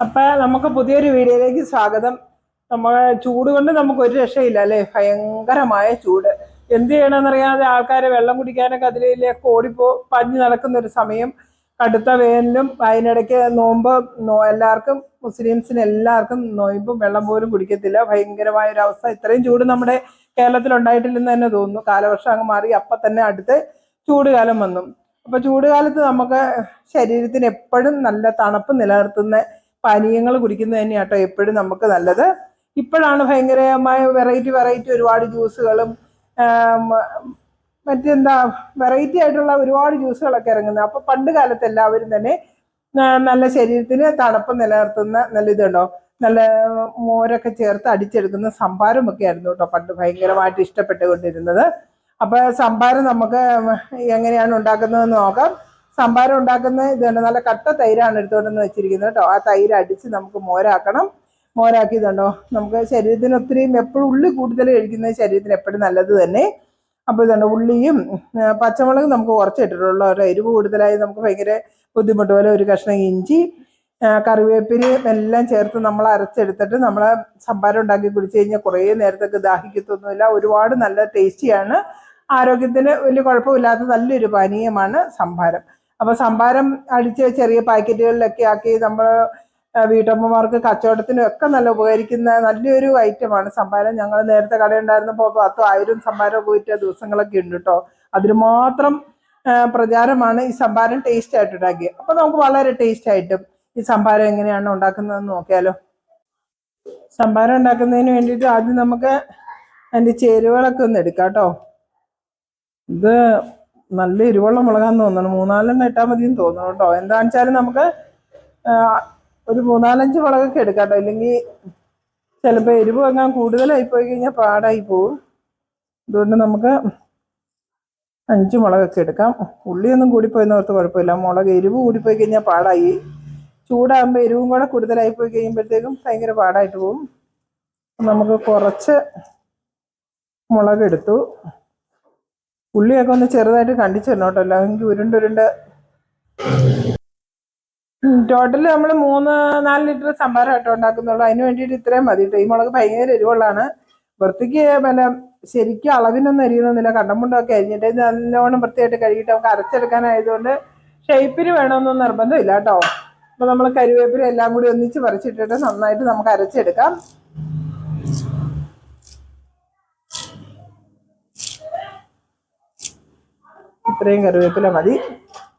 അപ്പൊ നമുക്ക് പുതിയൊരു വീഡിയോയിലേക്ക് സ്വാഗതം. നമ്മൾ ചൂട് കൊണ്ട് നമുക്ക് ഒരു രക്ഷയില്ല അല്ലേ? ഭയങ്കരമായ ചൂട്. എന്ത് ചെയ്യണമെന്നറിയാതെ ആൾക്കാർ വെള്ളം കുടിക്കാനൊക്കെ അതിലേക്ക് ഓടിപ്പോ പഞ്ഞു നടക്കുന്ന ഒരു സമയം. കടുത്ത വേനലും അതിനിടയ്ക്ക് നോമ്പ് എല്ലാവർക്കും മുസ്ലിംസിന് എല്ലാവർക്കും നോയമ്പും വെള്ളം പോലും കുടിക്കത്തില്ല. ഭയങ്കരമായ ഒരു അവസ്ഥ. ഇത്രയും ചൂട് നമ്മുടെ കേരളത്തിൽ ഉണ്ടായിട്ടില്ലെന്ന് തന്നെ തോന്നുന്നു. കാലവർഷം അങ്ങ് മാറി. അപ്പം തന്നെ അടുത്ത് ചൂടുകാലം വന്നു. അപ്പൊ ചൂടുകാലത്ത് നമുക്ക് ശരീരത്തിന് എപ്പോഴും നല്ല തണുപ്പ് നിലനിർത്തുന്ന പാനീയങ്ങൾ കുടിക്കുന്നത് തന്നെയാണ് കേട്ടോ എപ്പോഴും നമുക്ക് നല്ലത്. ഇപ്പോഴാണ് ഭയങ്കരമായ വെറൈറ്റി വെറൈറ്റി ഒരുപാട് ജ്യൂസുകളും മറ്റെന്താ വെറൈറ്റി ആയിട്ടുള്ള ഒരുപാട് ജ്യൂസുകളൊക്കെ ഇറങ്ങുന്നത്. അപ്പോൾ പണ്ട് കാലത്ത് എല്ലാവരും തന്നെ നല്ല ശരീരത്തിന് തണുപ്പ് നിലനിർത്തുന്ന നല്ല ഇതുണ്ടോ? നല്ല മോരൊക്കെ ചേർത്ത് അടിച്ചെടുക്കുന്ന സംഭാരമൊക്കെ ആയിരുന്നു കേട്ടോ പണ്ട് ഭയങ്കരമായിട്ട് ഇഷ്ടപ്പെട്ടുകൊണ്ടിരുന്നത്. അപ്പോൾ സംഭാരം നമുക്ക് എങ്ങനെയാണ് ഉണ്ടാക്കുന്നതെന്ന് നോക്കാം. സംഭാരം ഉണ്ടാക്കുന്ന ഇതുണ്ട് നല്ല കട്ട തൈരാണ് എടുത്തോണ്ടെന്ന് വെച്ചിരിക്കുന്നത് കേട്ടോ. ആ തൈര് അടിച്ച് നമുക്ക് മോരാക്കണം. മോരാക്കി ഇതുണ്ടോ നമുക്ക് ശരീരത്തിന് ഒത്തിരിയും എപ്പോഴും ഉള്ളി കൂടുതൽ കഴിക്കുന്നത് ശരീരത്തിന് എപ്പോഴും നല്ലത് തന്നെ. അപ്പോൾ ഇതുണ്ട് ഉള്ളിയും പച്ചമുളകും നമുക്ക് കുറച്ച് ഇട്ടിട്ടുള്ളൂ. എരിവ് കൂടുതലായി നമുക്ക് ഭയങ്കര ബുദ്ധിമുട്ട് പോലെ ഒരു കഷ്ണം ഇഞ്ചി കറിവേപ്പിലയും എല്ലാം ചേർത്ത് നമ്മൾ അരച്ചെടുത്തിട്ട് നമ്മൾ സംഭാരം ഉണ്ടാക്കി കുടിച്ചു കഴിഞ്ഞാൽ കുറേ നേരത്തേക്ക് ദാഹിക്കത്തൊന്നുമില്ല. ഒരുപാട് നല്ല ടേസ്റ്റിയാണ്. ആരോഗ്യത്തിന് വലിയ കുഴപ്പമില്ലാത്ത നല്ലൊരു പാനീയമാണ് സംഭാരം. അപ്പൊ സംഭാരം അടിച്ച് ചെറിയ പാക്കറ്റുകളിലൊക്കെ ആക്കി നമ്മൾ വീട്ടമ്മമാർക്ക് കച്ചവടത്തിനും ഒക്കെ നല്ല ഉപകരിക്കുന്ന നല്ലൊരു ഐറ്റമാണ് സംഭാരം. ഞങ്ങൾ നേരത്തെ കടയുണ്ടായിരുന്നപ്പോൾ പത്തോ ആയിരം സംഭാരം പോയിട്ട് ദിവസങ്ങളൊക്കെ ഉണ്ട് കേട്ടോ അതിന് മാത്രം പ്രചാരമാണ് ഈ സംഭാരം ടേസ്റ്റ് ആയിട്ട് ഉണ്ടാക്കിയത് അപ്പൊ നമുക്ക് വളരെ ടേസ്റ്റ് ആയിട്ടും ഈ സംഭാരം എങ്ങനെയാണ് ഉണ്ടാക്കുന്നതെന്ന് നോക്കിയാലോ. സംഭാരം ഉണ്ടാക്കുന്നതിന് വേണ്ടിയിട്ട് ആദ്യം നമുക്ക് അതിന്റെ ചേരുവകളൊക്കെ ഒന്ന് എടുക്കാം കേട്ടോ ഇത് നല്ല ഇരുവെള്ളം മുളകാന്ന് തോന്നുന്നു. മൂന്നാലെണ്ണം ഇട്ടാൽ മതിയെന്ന് തോന്നുന്നു കേട്ടോ. എന്താണെന്ന് വെച്ചാൽ നമുക്ക് ഒരു മൂന്നാലഞ്ച് മുളകൊക്കെ എടുക്കാം കേട്ടോ. ഇല്ലെങ്കിൽ ചിലപ്പോൾ എരിവ് വാങ്ങാൻ കൂടുതലായി പോയി കഴിഞ്ഞാൽ പാടായി പോവും. അതുകൊണ്ട് നമുക്ക് അഞ്ച് മുളകൊക്കെ എടുക്കാം. ഉള്ളിയൊന്നും കൂടിപ്പോയി എന്നോർത്ത് കുഴപ്പമില്ല. മുളക് എരിവ് കൂടിപ്പോയി കഴിഞ്ഞാൽ പാടായി. ചൂടാകുമ്പോൾ എരിവും കൂടെ കൂടുതലായി പോയി കഴിയുമ്പോഴത്തേക്കും ഭയങ്കര പാടായിട്ട് പോവും. നമുക്ക് കുറച്ച് മുളക് എടുത്തു. ഉള്ളിയൊക്കെ ഒന്ന് ചെറുതായിട്ട് കണ്ടിച്ചു തരണം കേട്ടോ അല്ലെങ്കിൽ ഉരുണ്ടുരുണ്ട് ടോട്ടൽ നമ്മൾ മൂന്ന് നാല് ലിറ്റർ സംഭാരം കേട്ടോ ഉണ്ടാക്കുന്നുള്ളൂ. അതിന് വേണ്ടിയിട്ട് ഇത്രയും മതി കേട്ടോ ഈ മുളക് ഭയങ്കര എരിവുള്ളതാണ്. വൃത്തിക്ക് പിന്നെ ശരിക്കും അളവിനൊന്നും അരിയണമെന്നില്ല കണ്ടമുണ്ടൊക്കെ അരിഞ്ഞിട്ട് നല്ലോണം വൃത്തിയായിട്ട് കഴുകിയിട്ട് നമുക്ക് അരച്ചെടുക്കാനായതുകൊണ്ട് ഷേപ്പിന് വേണമെന്നൊന്നും നിർബന്ധമില്ല കേട്ടോ അപ്പൊ നമ്മൾ കരിവേപ്പില എല്ലാം കൂടി ഒന്നിച്ച് പറിച്ചിട്ടിട്ട് നന്നായിട്ട് നമുക്ക് അരച്ചെടുക്കാം. ഇത്രയും കറിവേപ്പില മതി.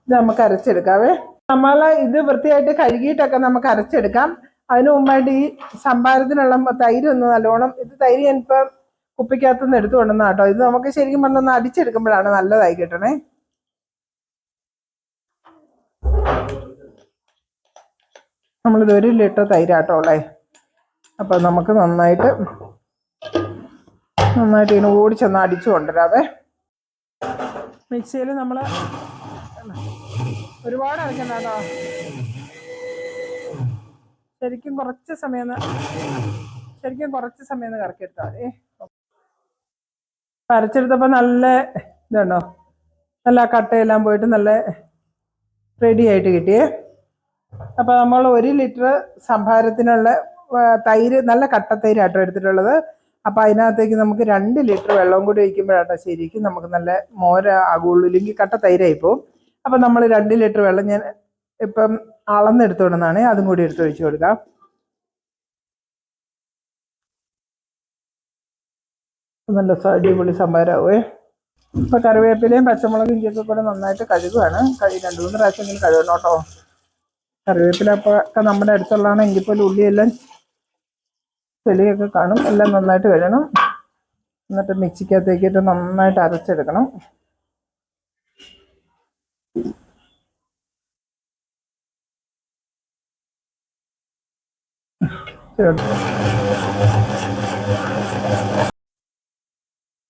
ഇത് നമുക്ക് അരച്ചെടുക്കാവേ. നമ്മൾ ഇത് വൃത്തിയായിട്ട് കഴുകിയിട്ടൊക്കെ നമുക്ക് അരച്ചെടുക്കാം. അതിനു മുമ്പായിട്ട് ഈ സംഭാരത്തിനുള്ള തൈര് ഒന്ന് നല്ലോണം ഇത് തൈര് ഞാനിപ്പോൾ കുപ്പിക്കകത്ത് നിന്ന് എടുത്തു കൊണ്ടുവന്ന കേട്ടോ ഇത് നമുക്ക് ശരിക്കും പറഞ്ഞൊന്ന് അടിച്ചെടുക്കുമ്പോഴാണ് നല്ലതായി കിട്ടണേ. നമ്മളിത് ഒരു ലിറ്റർ തൈരാട്ടോ ഉള്ളേ. അപ്പൊ നമുക്ക് നന്നായിട്ട് നന്നായിട്ട് ഇങ്ങനെ ഓടിച്ചൊന്ന് അടിച്ചു കൊണ്ടുവരാവേ മിക്സിയിൽ നമ്മൾ ഒരുപാട് അരക്കണ്ട കേട്ടോ. ശരിക്കും കുറച്ച് സമയം ശരിക്കും കുറച്ച് സമയം കറക്കിയെടുത്താൽ മതി. അരച്ചെടുത്തപ്പോൾ നല്ല ഇതുണ്ടോ? നല്ല കട്ടയെല്ലാം പോയിട്ട് നല്ല റെഡി ആയിട്ട് കിട്ടിയേ അപ്പോൾ നമ്മൾ ഒരു ലിറ്റർ സംഭാരത്തിനുള്ള തൈര് നല്ല കട്ട തൈരാട്ടോ എടുത്തിട്ടുള്ളത്. അപ്പോൾ അതിനകത്തേക്ക് നമുക്ക് രണ്ട് ലിറ്റർ വെള്ളം കൂടി ഒഴിക്കുമ്പോഴാണ് ശരിക്കും നമുക്ക് നല്ല മോര ആകുള്ളൂ. ഇല്ലെങ്കിൽ കട്ട തൈരായി പോകും അപ്പം നമ്മൾ രണ്ട് ലിറ്റർ വെള്ളം ഞാൻ ഇപ്പം അളന്നെടുത്തോണ്ടെന്നാണ് അതും കൂടി എടുത്ത് ഒഴിച്ചു കൊടുക്കാം. നല്ല അടിപൊളി സംഭാരമാവേ ഇപ്പൊ കറിവേപ്പിലയും പച്ചമുളകും ഇഞ്ചിയൊക്കെ കൂടെ നന്നായിട്ട് കഴുകുകയാണ് കഴുകി രണ്ടു മൂന്ന് പ്രാവശ്യം കഴുകണം കേട്ടോ. കറിവേപ്പില ഒക്കെ നമ്മുടെ അടുത്തുള്ളതാണ്. എങ്കിൽ പോലും ഉള്ളിയെല്ലാം ചെളിയൊക്കെ കാണും. എല്ലാം നന്നായിട്ട് കഴുകണം. എന്നിട്ട് മിക്സിക്കകത്തേക്കിട്ട് നന്നായിട്ട് അരച്ചെടുക്കണം.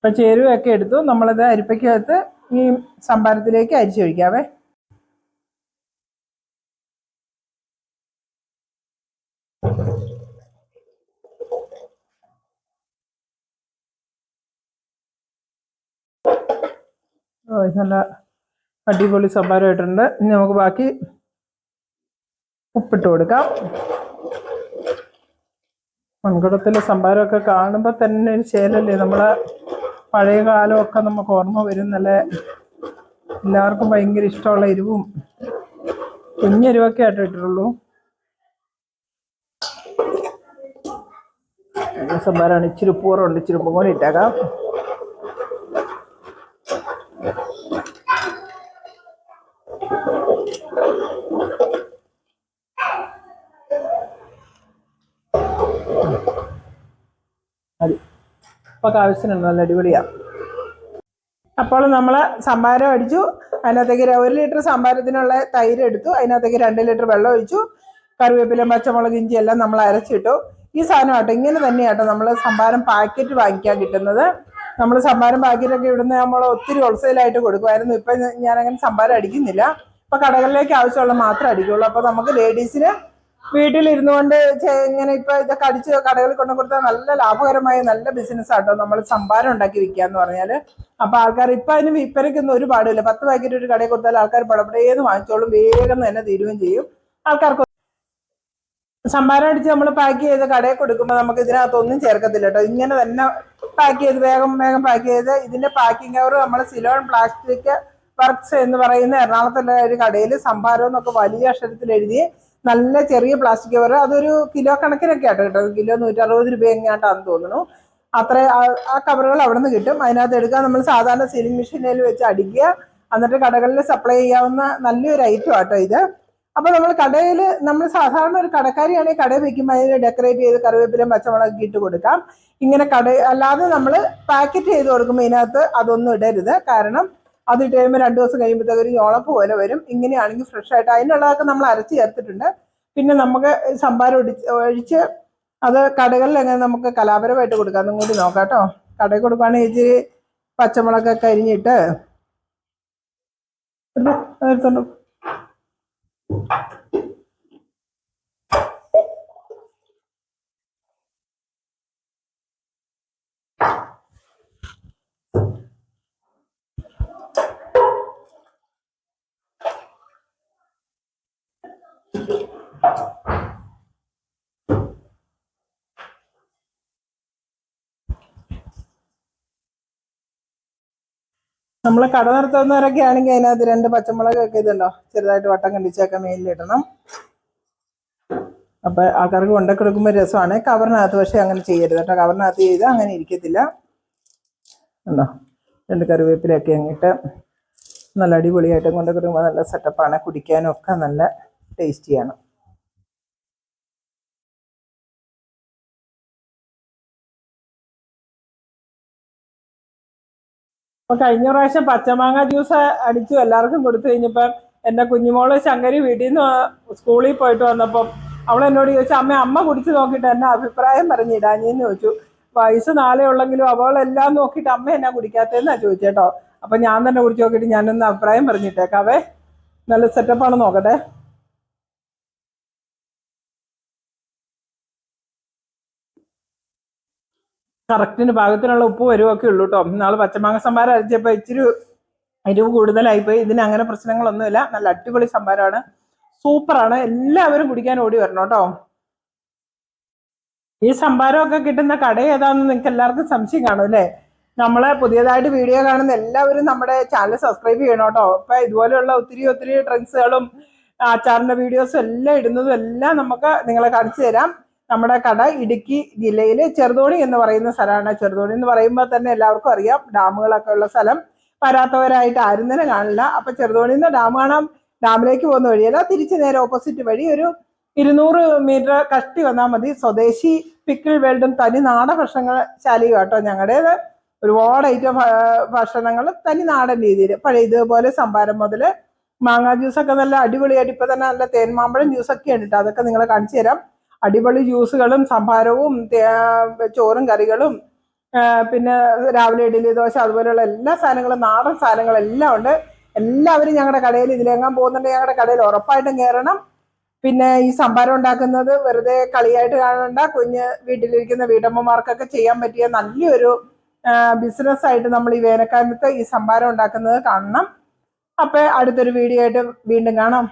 അപ്പൊ ചേരുവയൊക്കെ എടുത്തു. നമ്മളത് അരിപ്പയ്ക്കകത്ത് ഈ സംഭാരത്തിലേക്ക് അരിച്ചൊഴിക്കാവേ നല്ല അടിപൊളി സംഭാരമായിട്ടുണ്ട് ഇനി നമുക്ക് ബാക്കി ഉപ്പിട്ട് കൊടുക്കാം. മൺകുടത്തിലെ സംഭാരമൊക്കെ കാണുമ്പോൾ തന്നെ ഒരു ശേലല്ലേ? നമ്മളെ പഴയ കാലമൊക്കെ നമുക്ക് ഓർമ്മ വരും നല്ല എല്ലാവർക്കും ഭയങ്കര ഇഷ്ടമുള്ള എരിവും കുഞ്ഞെരിവൊക്കെ ആയിട്ട് ഇട്ടിട്ടുള്ളൂ. സംഭാരമാണ് ഇച്ചിരി പൂറുണ്ട് ഇച്ചിരി കൂടി ഇട്ടേക്കാം മതി അപ്പോൾ ആവശ്യത്തിനുണ്ട്. നല്ല അടിപൊളിയാണ് അപ്പോൾ നമ്മൾ സംഭാരം അടിച്ചു. അതിനകത്തേക്ക് ഒരു ലിറ്റർ സംഭാരത്തിനുള്ള തൈര് എടുത്തു. അതിനകത്തേക്ക് രണ്ട് ലിറ്റർ വെള്ളം ഒഴിച്ചു. കറിവേപ്പില പച്ചമുളക് ഇഞ്ചി എല്ലാം നമ്മൾ അരച്ചിട്ടു. ഈ സാധനം ആട്ടോ ഇങ്ങനെ തന്നെയാട്ടോ നമ്മൾ സംഭാരം പാക്കറ്റ് വാങ്ങിക്കാൻ കിട്ടുന്നത്. നമ്മൾ സംഭാരം പാക്കറ്റൊക്കെ ഇവിടുന്ന് നമ്മൾ ഒത്തിരി ഹോൾസെയിലായിട്ട് കൊടുക്കുമായിരുന്നു. ഇപ്പം ഞാനങ്ങനെ സംഭാരം അടിക്കുന്നില്ല. ഇപ്പം കടകളിലേക്ക് ആവശ്യമുള്ള മാത്രമേ അടിക്കുള്ളൂ. അപ്പോൾ നമുക്ക് ലേഡീസിന് വീട്ടിലിരുന്നു കൊണ്ട് ഇങ്ങനെ ഇപ്പൊ ഇതൊക്കെ അടിച്ച് കടകളിൽ കൊണ്ടു കൊടുത്താൽ നല്ല ലാഭകരമായ നല്ല ബിസിനസ് ആട്ടോ. നമ്മൾ സംഭാരം ഉണ്ടാക്കി വിൽക്കുക എന്ന് പറഞ്ഞാൽ അപ്പൊ ആൾക്കാർ ഇപ്പൊ അതിന് വിൽപ്പനയ്ക്കൊന്നും ഒരു പാടില്ല പത്ത് പാക്കറ്റ് ഒരു കടയിൽ കൊടുത്താൽ ആൾക്കാർ പടപടേന്ന് വാങ്ങിച്ചോളും. വേഗം തന്നെ തീരുകയും ചെയ്യും. ആൾക്കാർക്ക് സംഭാരം അടിച്ച് നമ്മൾ പാക്ക് ചെയ്ത് കടയിൽ കൊടുക്കുമ്പോൾ നമുക്ക് ഇതിനകത്തൊന്നും ചേർക്കത്തില്ല കേട്ടോ ഇങ്ങനെ തന്നെ പാക്ക് ചെയ്ത് വേഗം വേഗം പാക്ക് ചെയ്ത് ഇതിന്റെ പാക്കിംഗ് കവർ നമ്മൾ സിലോൺ പ്ലാസ്റ്റിക് വർക്ക്സ് എന്ന് പറയുന്ന എറണാകുളത്തുള്ള ഒരു കടയിൽ സംഭാരം എന്നൊക്കെ വലിയ അക്ഷരത്തിൽ എഴുതി നല്ല ചെറിയ പ്ലാസ്റ്റിക് കവർ അതൊരു കിലോ കണക്കിനൊക്കെ ആട്ടോ കിട്ടും കിലോ നൂറ്ററുപത് രൂപ എങ്ങാണ്ടാന്ന് തോന്നുന്നു. അത്ര ആ- കവറുകൾ അവിടെ നിന്ന് കിട്ടും. അതിനകത്ത് എടുക്കാൻ നമ്മൾ സാധാരണ സീലിംഗ് മെഷീനിൽ വെച്ച് അടിക്കുക. എന്നിട്ട് കടകളിൽ സപ്ലൈ ചെയ്യാവുന്ന നല്ലൊരു ഐറ്റം ആട്ടോ ഇത്. അപ്പൊ നമ്മൾ കടയിൽ നമ്മൾ സാധാരണ ഒരു കടക്കാരിയാണെങ്കിൽ കടയിൽ വെക്കുമ്പോൾ അതിന് ഡെക്കറേറ്റ് ചെയ്ത് കറിവേപ്പിലും പച്ചമുളകൊക്കെ ഇട്ട് കൊടുക്കാം. ഇങ്ങനെ കട അല്ലാതെ നമ്മൾ പാക്കറ്റ് ചെയ്ത് കൊടുക്കുമ്പോൾ ഇതിനകത്ത് അതൊന്നും ഇടരുത്. കാരണം അത് ഇട്ട് കഴിയുമ്പോൾ രണ്ട് ദിവസം കഴിയുമ്പോഴത്തേക്ക് ഒരു ഞോളപ്പ് പോലെ വരും. ഇങ്ങനെയാണെങ്കിൽ ഫ്രഷ് ആയിട്ട് അതിനുള്ളതൊക്കെ നമ്മൾ അരച്ച് ചേർത്തിട്ടുണ്ട്. പിന്നെ നമുക്ക് സംഭാരം ഒടിച്ച് ഒഴിച്ച് അത് കടകളിൽ എങ്ങനെ നമുക്ക് കലാപരമായിട്ട് കൊടുക്കാം അതും കൂടി നോക്കാം കേട്ടോ. കടയിൽ കൊടുക്കുകയാണെങ്കിൽ ഇച്ചിരി പച്ചമുളകൊക്കെ അരിഞ്ഞിട്ട് നമ്മൾ കട നടത്തുന്നവരൊക്കെ ആണെങ്കിൽ അതിനകത്ത് രണ്ട് പച്ചമുളകൊക്കെ ഇതുണ്ടോ? ചെറുതായിട്ട് വട്ടം കണ്ടിച്ചൊക്കെ മേലിലിടണം അപ്പൊ ആൾക്കാർക്ക് കൊണ്ടൊക്കെ കൊടുക്കുമ്പോൾ രസമാണ്. കവറിനകത്ത് പക്ഷെ അങ്ങനെ ചെയ്യരുത് കേട്ടോ. കവറിനകത്ത് ചെയ്ത് അങ്ങനെ ഇരിക്കത്തില്ല. ഉണ്ടോ? രണ്ട് കറിവേപ്പിലൊക്കെ അങ്ങിട്ട് നല്ല അടിപൊളിയായിട്ട് കൊണ്ടു കൊടുക്കുമ്പോൾ നല്ല സെറ്റപ്പാണ് കുടിക്കാനും ഒക്കെ നല്ല ടേസ്റ്റിയാണ് അപ്പൊ കഴിഞ്ഞ പ്രാവശ്യം പച്ചമാങ്ങ ജ്യൂസ് അടിച്ചു എല്ലാവർക്കും കൊടുത്തു. കഴിഞ്ഞപ്പം എന്റെ കുഞ്ഞുമോൾ ശങ്കരി വീട്ടിൽ നിന്ന് സ്കൂളിൽ പോയിട്ട് വന്നപ്പം അവൾ എന്നോട് ചോദിച്ചു അമ്മ അമ്മ കുടിച്ചു നോക്കിയിട്ട് എന്നെ അഭിപ്രായം പറഞ്ഞിടാഞ്ഞെന്ന് ചോദിച്ചു. വയസ്സ് നാളെ ഉള്ളെങ്കിലും അവളെല്ലാം നോക്കിയിട്ട് അമ്മ എന്നാ കുടിക്കാത്തതെന്നാ ചോദിച്ചേട്ടോ. അപ്പൊ ഞാൻ തന്നെ കുടിച്ചു നോക്കിയിട്ട് ഞാനൊന്ന് അഭിപ്രായം പറഞ്ഞിട്ടേക്കാവേ നല്ല സെറ്റപ്പാണ് നോക്കട്ടെ. കറക്റ്റിന് പാകത്തിനുള്ള ഉപ്പ് വരുമൊക്കെ ഉള്ളൂ കേട്ടോ നാളെ പച്ചമാങ്ങ സംഭാരം അരച്ചപ്പോൾ ഇച്ചിരി എരിവ് കൂടുതലായിപ്പോയി ഇതിന് അങ്ങനെ പ്രശ്നങ്ങളൊന്നുമില്ല. നല്ല അടിപൊളി സംഭാരമാണ്. സൂപ്പറാണ്. എല്ലാവരും കുടിക്കാൻ ഓടി വരണം കേട്ടോ ഈ സംഭാരമൊക്കെ കിട്ടുന്ന കട ഏതാണെന്ന് നിങ്ങൾക്ക് എല്ലാവർക്കും സംശയം കാണും അല്ലേ? നമ്മളെ പുതിയതായിട്ട് വീഡിയോ കാണുന്ന എല്ലാവരും നമ്മുടെ ചാനൽ സബ്സ്ക്രൈബ് ചെയ്യണം കേട്ടോ അപ്പൊ ഇതുപോലെയുള്ള ഒത്തിരി ഒത്തിരി ഡ്രിങ്ക്സുകളും അച്ചാറിന്റെ വീഡിയോസും എല്ലാം ഇടുന്നതും എല്ലാം നമുക്ക് നിങ്ങളെ കാണിച്ചു തരാം. നമ്മുടെ കട ഇടുക്കി ജില്ലയിലെ ചെറുതോണി എന്ന് പറയുന്ന സ്ഥലമാണ് ചെറുതോണി എന്ന് പറയുമ്പോൾ തന്നെ എല്ലാവർക്കും അറിയാം. ഡാമുകളൊക്കെ ഉള്ള സ്ഥലം. വരാത്തവരായിട്ട് ആരും തന്നെ കാണില്ല. അപ്പൊ ചെറുതോണിയിൽ നിന്ന് ഡാം കാണാം ഡാമിലേക്ക് പോകുന്ന വഴിയല്ല തിരിച്ച് നേരെ ഓപ്പോസിറ്റ് വഴി ഒരു ഇരുന്നൂറ് മീറ്റർ കഷ്ടി വന്നാൽ മതി. സ്വദേശി പിക്കിൾ വേൾഡും തനി നാടൻ ഭക്ഷണശാലയും കേട്ടോ ഞങ്ങളുടേത്. ഒരുപാട് ഐറ്റം ഭക്ഷണങ്ങൾ തനി നാടൻ രീതിയിൽ. പഴയ ഇതുപോലെ സംഭാരം മുതൽ മാങ്ങാ ജ്യൂസൊക്കെ നല്ല അടിപൊളിയായിട്ട് ഇപ്പൊ തന്നെ നല്ല തേൻമാമ്പഴം ജ്യൂസൊക്കെ ഉണ്ട്. അതൊക്കെ നിങ്ങളെ കാണിച്ചു തരാം. അടിപൊളി ജ്യൂസുകളും സംഭാരവും ചോറും കറികളും പിന്നെ രാവിലെ ഇഡ്ഡലി ദോശ അതുപോലെയുള്ള എല്ലാ സാധനങ്ങളും നാടൻ സാധനങ്ങളും എല്ലാം ഉണ്ട്. എല്ലാവരും ഞങ്ങളുടെ കടയിൽ ഇതിലെങ്ങാൻ പോകുന്നുണ്ട് ഞങ്ങളുടെ കടയിൽ ഉറപ്പായിട്ടും കയറണം പിന്നെ ഈ സംഭാരം ഉണ്ടാക്കുന്നത് വെറുതെ കളിയായിട്ട് കാണണ്ട. കുഞ്ഞ് വീട്ടിലിരിക്കുന്ന വീട്ടമ്മമാർക്കൊക്കെ ചെയ്യാൻ പറ്റിയ നല്ലൊരു ബിസിനസ് ആയിട്ട് നമ്മൾ ഈ വേനൽക്കാലത്ത് ഈ സംഭാരം ഉണ്ടാക്കുന്നത് കാണണം. അപ്പൊ അടുത്തൊരു വീഡിയോ ആയിട്ട് വീണ്ടും കാണാം.